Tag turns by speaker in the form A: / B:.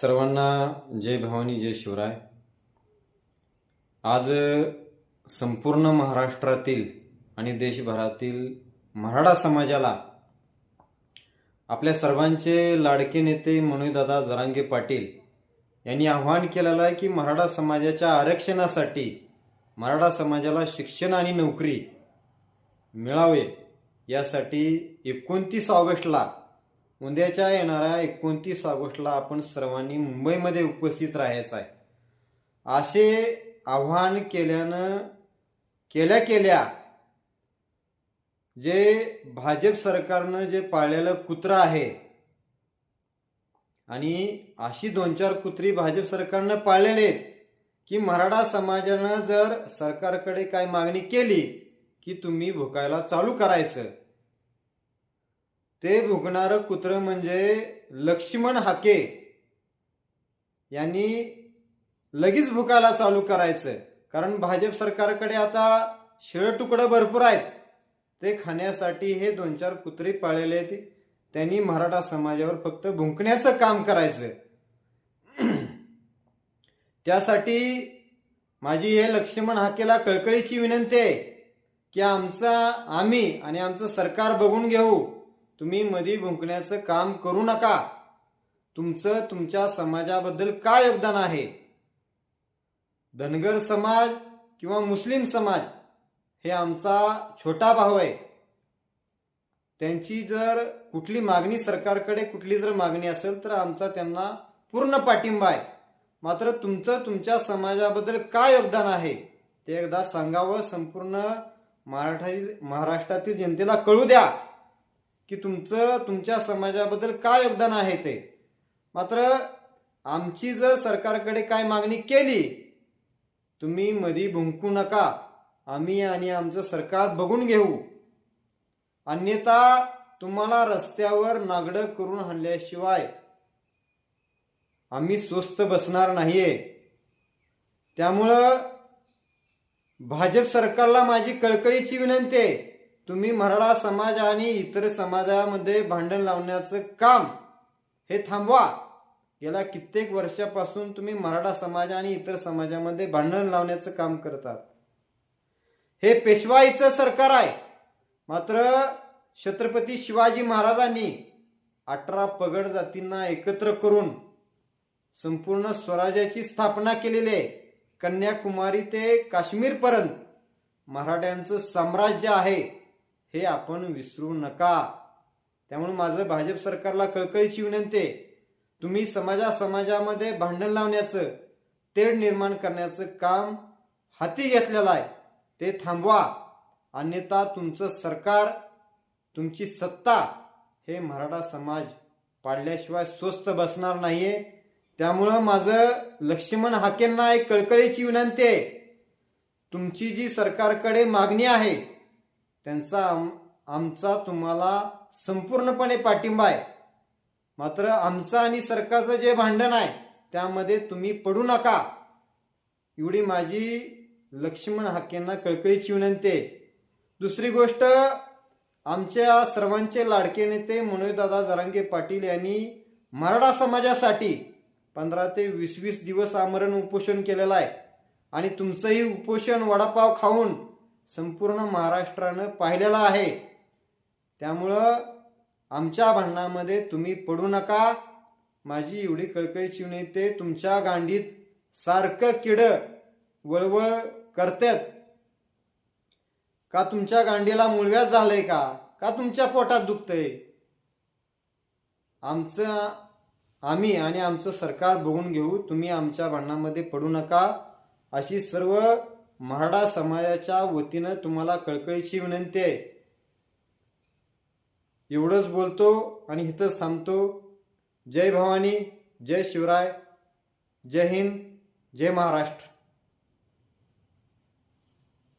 A: सर्वांना जय भवानी जय शिवराय. आज संपूर्ण महाराष्ट्रातील आणि देशभरातील मराठा समाजाला आपल्या सर्वांचे लाडके नेते मनोजदादा जरांगे पाटील यांनी आव्हान केलेलं आहे की मराठा समाजाच्या आरक्षणासाठी मराठा समाजाला शिक्षण आणि नोकरी मिळावे यासाठी एकोणतीस ऑगस्टला उद्याच्या येणाऱ्या एकोणतीस ऑगस्टला आपण सर्वांनी मुंबईमध्ये उपस्थित राहायचं आहे. असे आव्हान केल्यानं केल्या केल्या जे भाजप सरकारनं जे पाळलेलं कुत्र आहे आणि अशी दोन चार कुत्री भाजप सरकारनं पाळलेले आहेत की मराठा समाजानं जर सरकारकडे काय मागणी केली की तुम्ही भुकायला चालू करायचं ते भुंकणारं कुत्रं म्हणजे लक्ष्मण हाके. यांनी लगेच भुकायला चालू करायचं. कारण भाजप सरकारकडे आता शिळ तुकडं भरपूर आहेत. ते खाण्यासाठी हे दोन चार कुत्रे पाळलेले आहेत. त्यांनी मराठा समाजावर फक्त भुंकण्याचं काम करायचं. त्यासाठी माझी हे लक्ष्मण हाकेला कळकळीची विनंती आहे की आमचा आम्ही आणि आमचं सरकार बघून घेऊ. तुम्ही मधी भुंकण्याचं काम करू नका. तुमचं तुमच्या समाजाबद्दल काय योगदान आहे? धनगर समाज किंवा मुस्लिम समाज हे आमचा छोटा भाऊ आहे. त्यांची जर कुठली मागणी सरकारकडे कुठली जर मागणी असेल तर आमचा त्यांना पूर्ण पाठिंबा आहे. मात्र तुमचं तुमच्या समाजाबद्दल काय योगदान आहे ते एकदा सांगावं संपूर्ण मराठा महाराष्ट्रातील जनतेला कळू द्या. की तुमचं तुमच्या समाजाबद्दल काय योगदान आहे ते? मात्र आमची जर सरकारकडे काय मागणी केली तुम्ही मधी भुंकू नका. आम्ही आणि आमचं सरकार बघून घेऊ. अन्यथा तुम्हाला रस्त्यावर नागडं करून हल्ल्याशिवाय आम्ही स्वस्त बसणार नाहीये. त्यामुळं भाजप सरकारला माझी कळकळीची विनंती आहे. तुम्ही मराठा समाज आणि इतर समाजामध्ये भांडण लावण्याचं काम हे थांबवा. गेल्या कित्येक वर्षापासून तुम्ही मराठा समाज आणि इतर समाजामध्ये भांडण लावण्याचं काम करतात. हे पेशवाईचं सरकार आहे. मात्र छत्रपती शिवाजी महाराजांनी अठरा पगड जातींना एकत्र करून संपूर्ण स्वराज्याची स्थापना केलेली आहे. कन्याकुमारी ते काश्मीरपर्यंत मराठ्यांचं साम्राज्य आहे. हे आपण विसरू नका. त्यामुळे माझं भाजप सरकारला कळकळीची विनंती आहे. तुम्ही समाजा समाजामध्ये भांडण लावण्याचं तेढ निर्माण करण्याचं काम हाती घेतलेलं आहे. ते थांबवा. अन्यथा तुमचं सरकार तुमची सत्ता हे मराठा समाज पाडल्याशिवाय स्वस्त बसणार नाहीये. त्यामुळं माझं लक्ष्मण हाकेंना एक कळकळीची विनंती आहे. तुमची जी सरकारकडे मागणी आहे त्यांचा आम आमचा तुम्हाला संपूर्णपणे पाठिंबा आहे. मात्र आमचं आणि सरकारचं जे भांडण आहे त्यामध्ये तुम्ही पडू नका. एवढी माझी लक्ष्मण हाकेंना कळकळीची विनंती आहे. दुसरी गोष्ट आमच्या सर्वांचे लाडके नेते मनोजदादा जरांगे पाटील यांनी मराठा समाजासाठी पंधरा ते वीस वीस दिवस आमरण उपोषण केलेलं आहे. आणि तुमचंही उपोषण वडापाव खाऊन संपूर्ण महाराष्ट्रानं पाहिलेलं आहे. त्यामुळं आमच्या भांडणामध्ये तुम्ही पडू नका. माझी एवढी कळकळीची ते तुमच्या गांडीत सारखं किड वळवळ करतात. का तुमच्या गांडीला मुळव्याच झालंय का? का तुमच्या पोटात दुखतंय? आमचं आम्ही आणि आमचं सरकार बघून घेऊ. तुम्ही आमच्या भांडणामध्ये पडू नका. अशी सर्व मराठा समाजाच्या वतीनं तुम्हाला कळकळीची विनंती आहे. एवढंच बोलतो आणि इथंच थांबतो. जय भवानी जय शिवराय जय हिंद जय महाराष्ट्र.